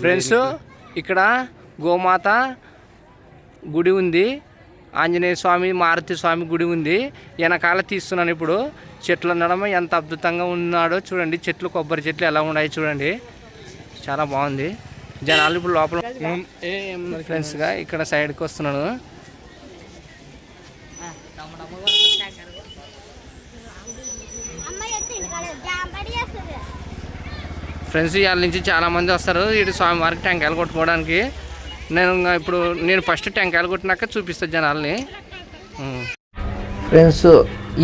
Friends ఇక్కడ గోమాత గుడి ఉంది. ఆంజనేయ స్వామి మారుతి స్వామి గుడి ఉంది. వెనకాల తీస్తున్నాను ఇప్పుడు. చెట్లు ఉండడం ఎంత అద్భుతంగా ఉన్నాడో చూడండి. చెట్లు కొబ్బరి చెట్లు ఎలా ఉన్నాయి చూడండి. చాలా బాగుంది. జనాలు ఇప్పుడు లోపల ఫ్రెండ్స్గా ఇక్కడ సైడ్కి వస్తున్నాను. ఫ్రెండ్స్ ఇవాళ నుంచి చాలా మంది వస్తారు. ఇటు స్వామివారికి టెంకాయలు కొట్టుకోవడానికి. నేను ఇప్పుడు నేను ఫస్ట్ టెంకాయలు కొట్టినాక చూపిస్తాను జనాల్ని. ఫ్రెండ్స్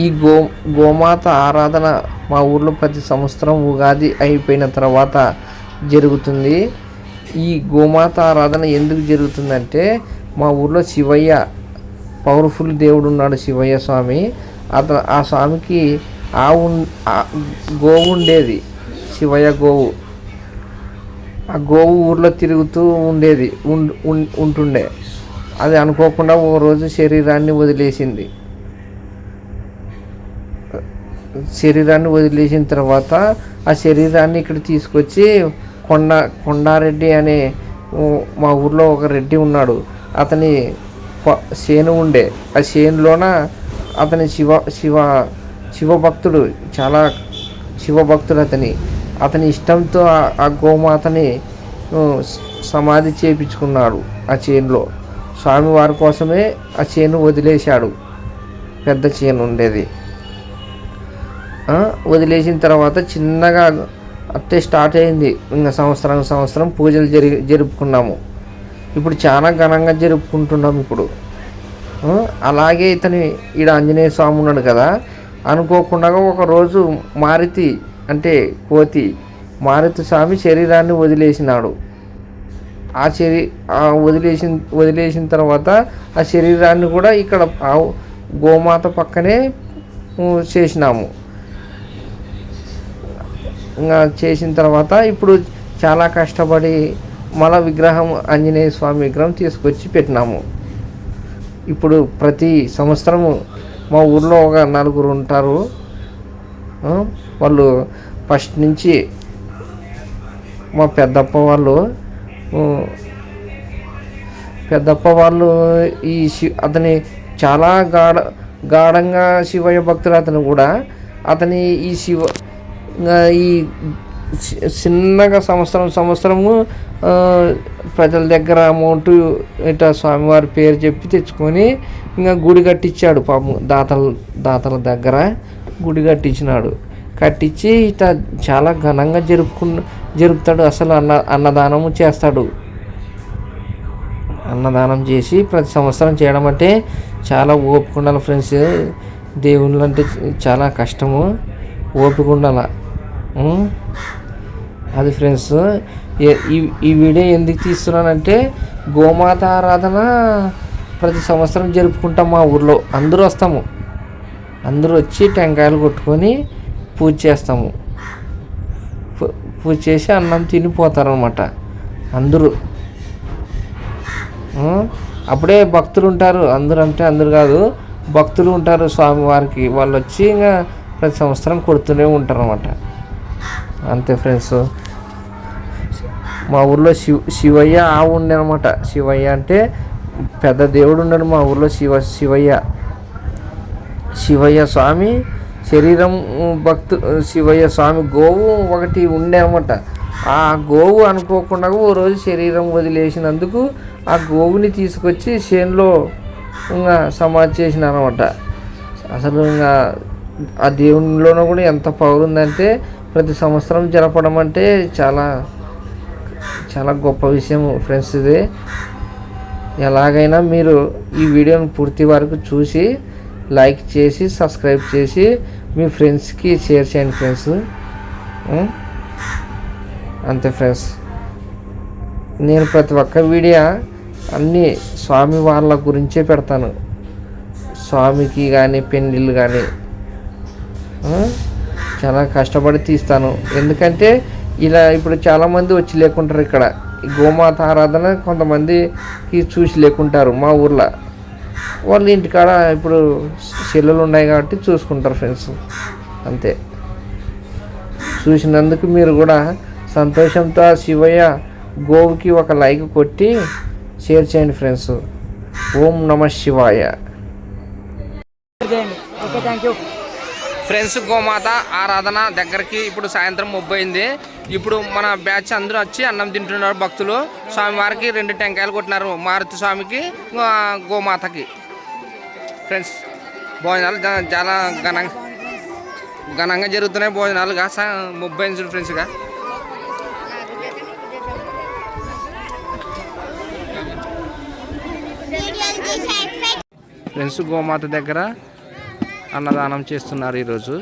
ఈ గో గోమాత ఆరాధన మా ఊర్లో ప్రతి సంవత్సరం ఉగాది అయిపోయిన తర్వాత జరుగుతుంది. ఈ గోమాత ఆరాధన ఎందుకు జరుగుతుందంటే మా ఊర్లో శివయ్య పవర్ఫుల్ దేవుడు ఉన్నాడు శివయ్య స్వామి. అతను ఆ స్వామికి ఆవు గోవు ఉండేది. శివయ్య గోవు. ఆ గోవు ఊర్లో తిరుగుతూ ఉండేది ఉం- ఉం- ఉంటుండే. అది అనుకోకుండా ఓ రోజు శరీరాన్ని వదిలేసింది. శరీరాన్ని వదిలేసిన తర్వాత ఆ శరీరాన్ని ఇక్కడ తీసుకొచ్చి కొండ కొండారెడ్డి అనే మా ఊర్లో ఒక రెడ్డి ఉన్నాడు. అతని ప- ఉండే. ఆ సేనులోన అతని శివ శివ శివభక్తుడు చాలా శివభక్తుడు అతని. అతని ఇష్టంతో ఆ- గోమాతని సమాధి చేపించుకున్నాడు ఆ చేనులో. స్వామివారి కోసమే ఆ చేను వదిలేశాడు. పెద్ద చేను ఉండేది. వదిలేసిన తర్వాత చిన్నగా అట్టే స్టార్ట్ అయింది. ఇంకా సంవత్సరం సంవత్సరం పూజలు జరి జరుపుకున్నాము. ఇప్పుడు చాలా ఘనంగా జరుపుకుంటున్నాం ఇప్పుడు. అలాగే ఇతని ఈడ ఆంజనేయ స్వామి ఉన్నాడు కదా. అనుకోకుండా ఒకరోజు మారుతి అంటే కోతి మారుతి స్వామి శరీరాన్ని వదిలేసినాడు. ఆ శరీ ఆ వదిలేసిన వదిలేసిన తర్వాత ఆ శరీరాన్ని కూడా ఇక్కడ ఆ గోమాత పక్కనే చేసినాము. ఇంకా చేసిన తర్వాత ఇప్పుడు చాలా కష్టపడి మల విగ్రహం ఆంజనేయ స్వామి విగ్రహం తీసుకొచ్చి పెట్టినాము. ఇప్పుడు ప్రతి సంవత్సరము మా ఊర్లో ఒక నలుగురు ఉంటారు. వాళ్ళు ఫస్ట్ నుంచి మా పెద్దప్ప వాళ్ళు పెద్దప్ప వాళ్ళు ఈ శి అతని చాలా గాఢ గాఢంగా శివయ్య భక్తులు అతను కూడా. అతని ఈ శివ ఈ చిన్నగా సంవత్సరం సంవత్సరము ప్రజల దగ్గర అమౌంట్ ఇట్లా స్వామివారి పేరు చెప్పి తెచ్చుకొని ఇంకా గుడి కట్టించాడు పాపం దాతల దాతల దగ్గర. గుడి కట్టించినాడు. కట్టించి ఇట చాలా ఘనంగా జరుపుకున్న జరుపుతాడు. అసలు అన్న అన్నదానము చేస్తాడు. అన్నదానం చేసి ప్రతి సంవత్సరం చేయడం అంటే చాలా ఓపిక ఉండాలి ఫ్రెండ్స్. దేవుళ్ళు అంటే చాలా కష్టము. ఓపిక ఉండాల? అది ఫ్రెండ్స్ ఈ ఈ వీడియో ఎందుకు తీస్తున్నానంటే గోమాత ఆరాధన ప్రతి సంవత్సరం జరుపుకుంటాం మా ఊర్లో. అందరూ వస్తాము. అందరూ వచ్చి టెంకాయలు కొట్టుకొని పూజ చేస్తాము. పూజ చేసి అన్నం తినిపోతారనమాట అందరూ. అప్పుడే భక్తులు ఉంటారు. అందరూ అంటే అందరు కాదు. భక్తులు ఉంటారు స్వామివారికి. వాళ్ళు వచ్చి ఇంకా ప్రతి సంవత్సరం కొడుతూనే ఉంటారు అనమాట అంతే ఫ్రెండ్స్. మా ఊర్లో శివ శివయ్య ఆవు అనమాట శివయ్య అంటే పెద్ద దేవుడు ఉన్నాడు మా ఊర్లో శివ శివయ్య. శివయ్య స్వామి శరీరం భక్తు శివయ్య స్వామి గోవు ఒకటి ఉండే అనమాట ఆ గోవు అనుకోకుండా ఓ రోజు శరీరం వదిలేసినందుకు ఆ గోవుని తీసుకొచ్చి చేనులో ఇంకా సమాధి చేసిన అనమాట అసలు ఇంకా ఆ దేవునిలోనూ కూడా ఎంత పవర్ ఉందంటే ప్రతి సంవత్సరం జరపడం అంటే చాలా చాలా గొప్ప విషయం ఫ్రెండ్స్ ఇది ఎలాగైనా మీరు ఈ వీడియోని పూర్తి వరకు చూసి లైక్ చేసి సబ్స్క్రైబ్ చేసి మీ ఫ్రెండ్స్కి షేర్ చేయండి ఫ్రెండ్స్ అంతే ఫ్రెండ్స్ నేను ప్రతి ఒక్క వీడియో అన్నీ స్వామి వాళ్ళ గురించే పెడతాను. స్వామికి కానీ పెళ్ళిళ్ళు కానీ చాలా కష్టపడి తీస్తాను. ఎందుకంటే ఇలా ఇప్పుడు చాలామంది వచ్చి లేకుంటారు ఇక్కడ. గోమాత ఆరాధన కొంతమందికి చూసి లేకుంటారు మా ఊర్లో. వాళ్ళ ఇంటికాడ ఇప్పుడు సెల్లులు ఉన్నాయి కాబట్టి చూసుకుంటారు ఫ్రెండ్స్. అంతే. చూసినందుకు మీరు కూడా సంతోషంతో శివయ్య గోవుకి ఒక లైక్ కొట్టి షేర్ చేయండి ఫ్రెండ్స్. ఓం నమ శివాయ. ఫ్రెండ్స్ గోమాత ఆరాధన దగ్గరికి ఇప్పుడు సాయంత్రం ముబ్బైంది ఇప్పుడు మన బ్యాచ్ అందరూ వచ్చి అన్నం తింటున్నారు భక్తులు. స్వామివారికి రెండు టెంకాయలు కొట్టినారు మారుతి స్వామికి గోమాతకి. ఫ్రెండ్స్ భోజనాలు చాలా ఘనంగా ఘనంగా జరుగుతున్నాయి భోజనాలు. గా ముప్పై చూడు ఫ్రెండ్స్గా ఫ్రెండ్స్ గోమాత దగ్గర అన్నదానం చేస్తున్నారు ఈరోజు.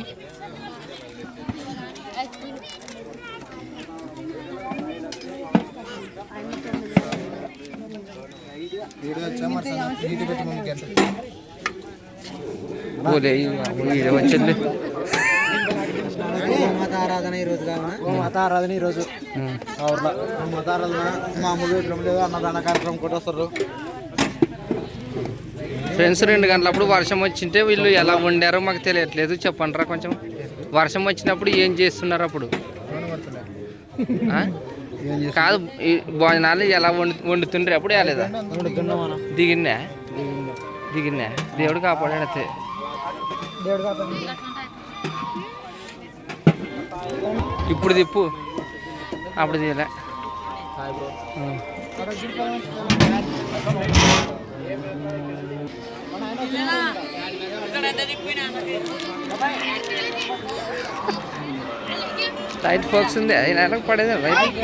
వీడియో వచ్చింది మత ఆరాధన ఈ రోజు కావున మత ఆరాధన ఈ రోజు ఉం. మత ఆరాధన మామూలు ఎట్లా లేదు అన్నదాన కార్యక్రమం కూడా వస్తారు. ఫ్రెండ్స్ రెండు గంటలప్పుడు వర్షం వచ్చింటే వీళ్ళు ఎలా వండారో మాకు తెలియట్లేదు. చెప్పండిరా కొంచెం. వర్షం వచ్చినప్పుడు ఏం చేస్తున్నారు అప్పుడు? ఆ? కాదు ఈ భోజనాలు ఎలా వండు వండుతుండ్రు? అప్పుడు వేయలేదా? దిగిన్నా? దిగిన్నా? దేవుడు కాపాడాడు ఇప్పుడు తిప్పు. అప్పుడు తీయలే. ఉం. లైట్ ఫోక్స్ ఉంది. అది నెలకు పడేది లైట్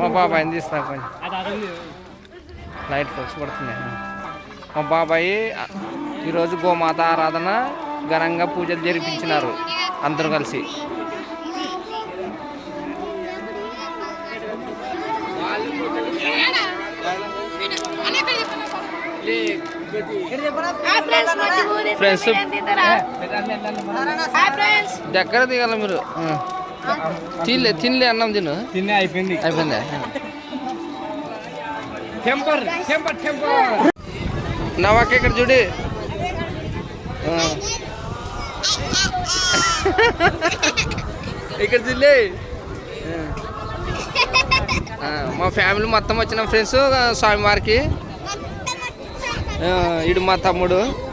మా బాబాయ్ తీస్తా కొంచెం లైట్ ఫోక్స్ పడుతుంది మా బాబాయి ఈరోజు గోమాత ఆరాధన ఘనంగా పూజలు జరిపించినారు అందరూ కలిసి. ఫ్రెండ్స్ దగ్గర దిగాల మీరు. తినలే తినలే అన్నం తిను. తిన్నే అయిపోయింది. అయిపోయిందా? Temper temper temper. నవాక ఇక్కడ చూడు. ఇక్కడ ఆ, మా ఫ్యామిలీ మొత్తం వచ్చిన ఫ్రెండ్స్ స్వామివారికి. ఇడు మా తమ్ముడు.